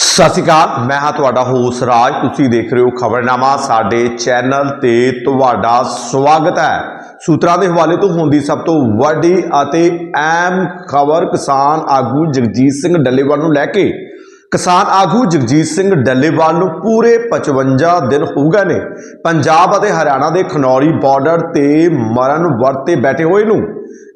ਸਤਿ ਸ਼੍ਰੀ ਅਕਾਲ, ਮੈਂ ਹਾਂ ਤੁਹਾਡਾ ਹੋਸ ਰਾਜ। ਤੁਸੀਂ ਦੇਖ ਰਹੇ ਹੋ ਖਬਰਨਾਮਾ, ਸਾਡੇ ਚੈਨਲ ਤੇ ਤੁਹਾਡਾ ਸਵਾਗਤ ਹੈ। ਸੂਤਰਾਂ ਦੇ ਹਵਾਲੇ ਤੋਂ ਹੁੰਦੀ ਸਭ ਤੋਂ ਵੱਡੀ ਅਤੇ ਅਹਿਮ ਖਬਰ ਕਿਸਾਨ ਆਗੂ ਜਗਜੀਤ ਸਿੰਘ ਡੱਲੇਵਾਲ ਨੂੰ ਲੈ ਕੇ ਕਿਸਾਨ ਆਗੂ ਜਗਜੀਤ ਸਿੰਘ ਡੱਲੇਵਾਲ ਨੂੰ ਪੂਰੇ 55 ਦਿਨ ਹੋ ਗਏ ਨੇ। ਪੰਜਾਬ ਅਤੇ ਹਰਿਆਣਾ ਦੇ ਖਨੌਰੀ ਬਾਰਡਰ ਤੇ ਮਰਨ ਵਰਤੇ ਬੈਠੇ ਹੋਏ ਨੂੰ।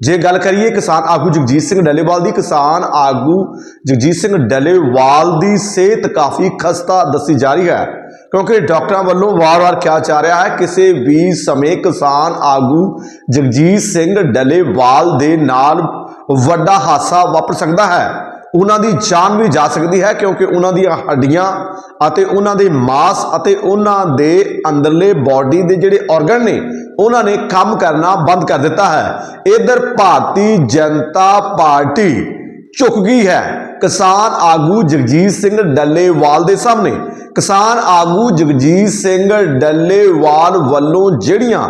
ਜੇ ਗੱਲ ਕਰੀਏ ਕਿਸਾਨ ਆਗੂ ਜਗਜੀਤ ਸਿੰਘ ਡੱਲੇਵਾਲ ਦੀ, ਕਿਸਾਨ ਆਗੂ ਜਗਜੀਤ ਸਿੰਘ ਡੱਲੇਵਾਲ ਦੀ ਸਿਹਤ ਕਾਫੀ ਖਸਤਾ ਦੱਸੀ ਜਾ ਰਹੀ ਹੈ। ਕਿਉਂਕਿ ਡਾਕਟਰਾਂ ਵੱਲੋਂ ਵਾਰ-ਵਾਰ ਕਿਹਾ ਜਾ ਰਿਹਾ ਹੈ, ਕਿਸੇ ਵੀ ਸਮੇਂ ਕਿਸਾਨ ਆਗੂ ਜਗਜੀਤ ਸਿੰਘ ਡੱਲੇਵਾਲ ਦੇ ਨਾਲ ਵੱਡਾ ਹਾਦਸਾ ਵਾਪਰ ਸਕਦਾ ਹੈ। ਉਹਨਾਂ ਦੀ ਜਾਨ ਵੀ ਜਾ ਸਕਦੀ ਹੈ ਕਿਉਂਕਿ ਉਹਨਾਂ ਦੀਆਂ ਹੱਡੀਆਂ ਅਤੇ ਉਹਨਾਂ ਦੇ ਮਾਸ ਅਤੇ ਉਹਨਾਂ ਦੇ ਅੰਦਰਲੇ ਬਾਡੀ ਦੇ ਜਿਹੜੇ ਆਰਗਨ ਨੇ, ਉਹਨਾਂ ਨੇ ਕੰਮ ਕਰਨਾ ਬੰਦ ਕਰ ਦਿੱਤਾ ਹੈ। ਇਧਰ ਭਾਰਤੀ ਜਨਤਾ ਪਾਰਟੀ ਝੁਕ ਗਈ ਹੈ। ਕਿਸਾਨ ਆਗੂ ਜਗਜੀਤ ਸਿੰਘ ਡੱਲੇਵਾਲ ਦੇ ਸਾਹਮਣੇ। ਕਿਸਾਨ ਆਗੂ ਜਗਜੀਤ ਸਿੰਘ ਡੱਲੇਵਾਲ ਵੱਲੋਂ ਜਿਹੜੀਆਂ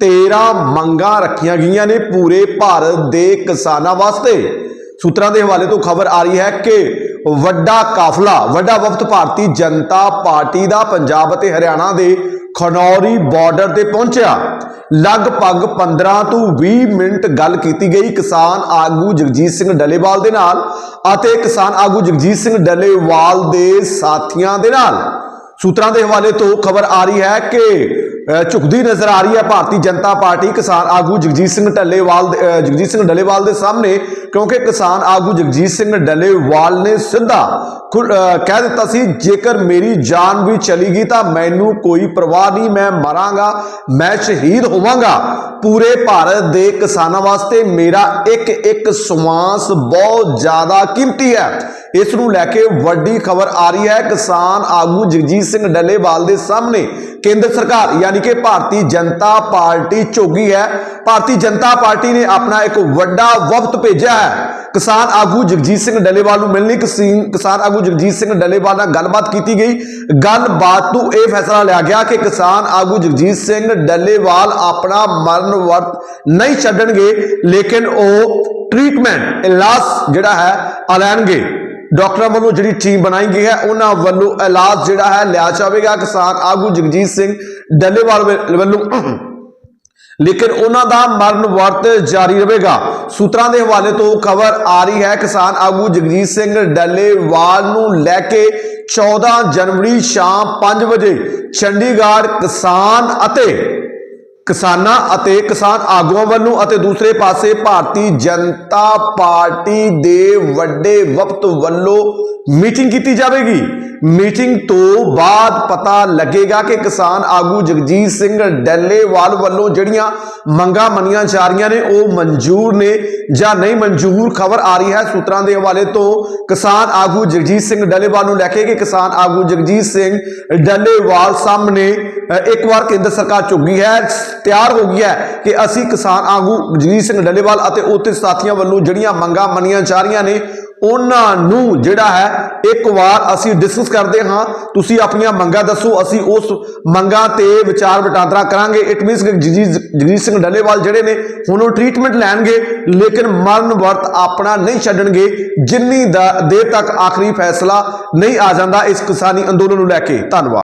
13 ਮੰਗਾਂ ਰੱਖੀਆਂ ਗਈਆਂ ਨੇ ਪੂਰੇ ਭਾਰਤ ਦੇ ਕਿਸਾਨਾਂ ਵਾਸਤੇ। ਸੂਤਰਾਂ ਦੇ ਹਵਾਲੇ ਤੋਂ ਖਬਰ ਆ ਰਹੀ ਹੈ ਕਿ ਵੱਡਾ ਕਾਫਲਾ, ਵੱਡਾ ਵਫਦ ਭਾਰਤੀ ਜਨਤਾ ਪਾਰਟੀ ਦਾ ਪੰਜਾਬ ਅਤੇ ਹਰਿਆਣਾ ਦੇ ਖਨੌਰੀ ਬਾਰਡਰ ਤੇ ਪਹੁੰਚਿਆ। ਲਗਭਗ 15 ਤੋਂ 20 ਮਿੰਟ ਗੱਲ ਕੀਤੀ ਗਈ ਕਿਸਾਨ ਆਗੂ ਜਗਜੀਤ ਸਿੰਘ ਡੱਲੇਵਾਲ ਦੇ ਨਾਲ ਅਤੇ ਕਿਸਾਨ ਆਗੂ ਜਗਜੀਤ ਸਿੰਘ ਡੱਲੇਵਾਲ ਦੇ ਸਾਥੀਆਂ ਦੇ ਨਾਲ। ਸੂਤਰਾਂ ਦੇ ਹਵਾਲੇ ਤੋਂ ਖਬਰ ਆ ਰਹੀ ਹੈ ਕਿ ਝੁਕਦੀ ਨਜ਼ਰ ਆ ਰਹੀ ਹੈ ਭਾਰਤੀ ਜਨਤਾ ਪਾਰਟੀ ਕਿਸਾਨ ਆਗੂ ਜਗਜੀਤ ਸਿੰਘ ਢੱਲੇਵਾਲ ਦੇ- ਜਗਜੀਤ ਸਿੰਘ ਡੱਲੇਵਾਲ ਦੇ ਸਾਹਮਣੇ ਕਿਉਂਕਿ ਕਿਸਾਨ ਆਗੂ ਜਗਜੀਤ ਸਿੰਘ ਡੱਲੇਵਾਲ ਨੇ ਸਿੱਧਾ ਖੁ- ਕਹਿ ਦਿੱਤਾ ਸੀ, ਜੇਕਰ ਮੇਰੀ ਜਾਨ ਵੀ ਚਲੀ ਗਈ ਤਾਂ ਮੈਨੂੰ ਕੋਈ ਪਰਵਾਹ ਨਹੀਂ, ਮੈਂ ਮਰਾਂਗਾ, ਮੈਂ ਸ਼ਹੀਦ ਹੋਵਾਂਗਾ। ਪੂਰੇ ਭਾਰਤ ਦੇ ਕਿਸਾਨਾਂ ਵਾਸਤੇ ਮੇਰਾ ਇੱਕ ਇੱਕ ਸਵਾਂਸ ਬਹੁਤ ਜ਼ਿਆਦਾ ਕੀਮਤੀ ਹੈ। ਇਸ ਨੂੰ ਲੈ ਕੇ ਵੱਡੀ ਖਬਰ ਆ ਰਹੀ ਹੈ, ਕਿਸਾਨ ਆਗੂ ਜਗਜੀਤ ਸਿੰਘ ਡੱਲੇਵਾਲ ਦੇ ਸਾਹਮਣੇ ਕੇਂਦਰ ਸਰਕਾਰ, ਯਾਨੀ ਕਿ ਭਾਰਤੀ ਜਨਤਾ ਪਾਰਟੀ ਝੋਗੀ ਹੈ। ਭਾਰਤੀ ਜਨਤਾ ਪਾਰਟੀ ਨੇ ਆਪਣਾ ਇੱਕ ਵੱਡਾ ਵਫਦ ਭੇਜਿਆ ਹੈ। ਕਿਸਾਨ ਆਗੂ ਜਗਜੀਤ ਸਿੰਘ ਡੱਲੇਵਾਲ ਨੂੰ ਮਿਲਣੀ ਕਿਸਾਨ ਆਗੂ ਜਗਜੀਤ ਸਿੰਘ ਡੱਲੇਵਾਲ ਨਾਲ ਗੱਲਬਾਤ ਕੀਤੀ ਗਈ। ਗੱਲਬਾਤ ਤੋਂ ਇਹ ਫੈਸਲਾ ਲਿਆ ਗਿਆ ਕਿ ਕਿਸਾਨ ਆਗੂ ਜਗਜੀਤ ਸਿੰਘ ਡੱਲੇਵਾਲ ਆਪਣਾ ਮਰਨ ਵਰਤ ਨਹੀਂ ਛੱਡਣਗੇ, ਲੇਕਿਨ ਉਹ ਟ੍ਰੀਟਮੈਂਟ ਇਲਾਜ ਜਿਹੜਾ ਹੈ ਆ ਲੈਣਗੇ ਡਾਕਟਰਾਂ ਵੱਲੋਂ ਜਿਹੜੀ ਟੀਮ ਬਣਾਈ ਗਈ ਹੈ, ਉਹਨਾਂ ਵੱਲੋਂ ਇਲਾਜ ਜਿਹੜਾ ਹੈ, ਲਿਆ ਜਾਵੇਗਾ। ਕਿਸਾਨ ਆਗੂ ਜਗਜੀਤ ਸਿੰਘ ਡੱਲੇਵਾਲ ਵੱਲੋਂ ਲੇਕਿਨ ਉਹਨਾਂ ਦਾ ਮਰਨ ਵਰਤ ਜਾਰੀ ਰਹੇਗਾ। ਸੂਤਰਾਂ ਦੇ ਹਵਾਲੇ ਤੋਂ ਖਬਰ ਆ ਰਹੀ ਹੈ, ਕਿਸਾਨ ਆਗੂ ਜਗਜੀਤ ਸਿੰਘ ਡੱਲੇਵਾਲ ਨੂੰ ਲੈ ਕੇ 14 ਜਨਵਰੀ ਸ਼ਾਮ 5 ਵਜੇ ਚੰਡੀਗੜ੍ਹ ਕਿਸਾਨ ਅਤੇ ਕਿਸਾਨਾਂ ਅਤੇ ਕਿਸਾਨ ਆਗੂਆਂ ਵੱਲੋਂ ਅਤੇ ਦੂਸਰੇ ਪਾਸੇ ਭਾਰਤੀ ਜਨਤਾ ਪਾਰਟੀ ਦੇ ਵੱਡੇ ਵਫਦ ਵੱਲੋਂ ਮੀਟਿੰਗ ਕੀਤੀ ਜਾਵੇਗੀ। ਮੀਟਿੰਗ ਤੋਂ ਬਾਅਦ ਪਤਾ ਲੱਗੇਗਾ ਕਿ ਕਿਸਾਨ ਆਗੂ ਜਗਜੀਤ ਸਿੰਘ ਡੱਲੇਵਾਲ ਵੱਲੋਂ ਜਿਹੜੀਆਂ ਮੰਗਾਂ ਮੰਨੀਆਂ ਜਾ ਰਹੀਆਂ ਨੇ, ਉਹ ਮਨਜ਼ੂਰ ਨੇ ਜਾਂ ਨਹੀਂ ਮਨਜ਼ੂਰ ਖਬਰ ਆ ਰਹੀ ਹੈ ਸੂਤਰਾਂ ਦੇ ਹਵਾਲੇ ਤੋਂ। ਕਿਸਾਨ ਆਗੂ ਜਗਜੀਤ ਸਿੰਘ ਡੱਲੇਵਾਲ ਨੂੰ ਲੈ ਕੇ ਕਿ ਕਿਸਾਨ ਆਗੂ ਜਗਜੀਤ ਸਿੰਘ ਡੱਲੇਵਾਲ ਸਾਹਮਣੇ ਇੱਕ ਵਾਰ ਕੇਂਦਰ ਸਰਕਾਰ ਝੁੱਗੀ ਹੈ। ਤਿਆਰ ਹੋ ਗਈ ਹੈ ਕਿ ਅਸੀਂ ਕਿਸਾਨ ਆਗੂ ਜਗਜੀਤ ਸਿੰਘ ਡੱਲੇਵਾਲ ਅਤੇ ਉਹਦੇ ਸਾਥੀਆਂ ਵੱਲੋਂ ਜਿਹੜੀਆਂ ਮੰਗਾਂ ਮੰਨੀਆਂ ਜਾ ਰਹੀਆਂ ਨੇ, ਉਹਨਾਂ ਨੂੰ ਜਿਹੜਾ ਹੈ ਇੱਕ ਵਾਰ ਅਸੀਂ ਡਿਸਕਸ ਕਰਦੇ ਹਾਂ। ਤੁਸੀਂ ਆਪਣੀਆਂ ਮੰਗਾਂ ਦੱਸੋ, ਅਸੀਂ ਉਸ ਮੰਗਾਂ ਤੇ ਵਿਚਾਰ ਵਟਾਂਦਰਾ ਕਰਾਂਗੇ। ਇਟ ਮੀਨਸ ਕਿ ਜਗਜੀਤ ਜਗਜੀਤ ਸਿੰਘ ਡੱਲੇਵਾਲ ਜਿਹੜੇ ਨੇ, ਹੁਣ ਉਹ ਟ੍ਰੀਟਮੈਂਟ ਲੈਣਗੇ, ਲੇਕਿਨ ਮਰਨ ਵਰਤ ਆਪਣਾ ਨਹੀਂ ਛੱਡਣਗੇ। ਜਿੰਨੀ ਦਾ, ਦੇਰ ਤੱਕ ਆਖਰੀ ਫੈਸਲਾ ਨਹੀਂ ਆ ਜਾਂਦਾ ਇਸ ਕਿਸਾਨੀ ਅੰਦੋਲਨ ਨੂੰ ਲੈ ਕੇ। ਧੰਨਵਾਦ।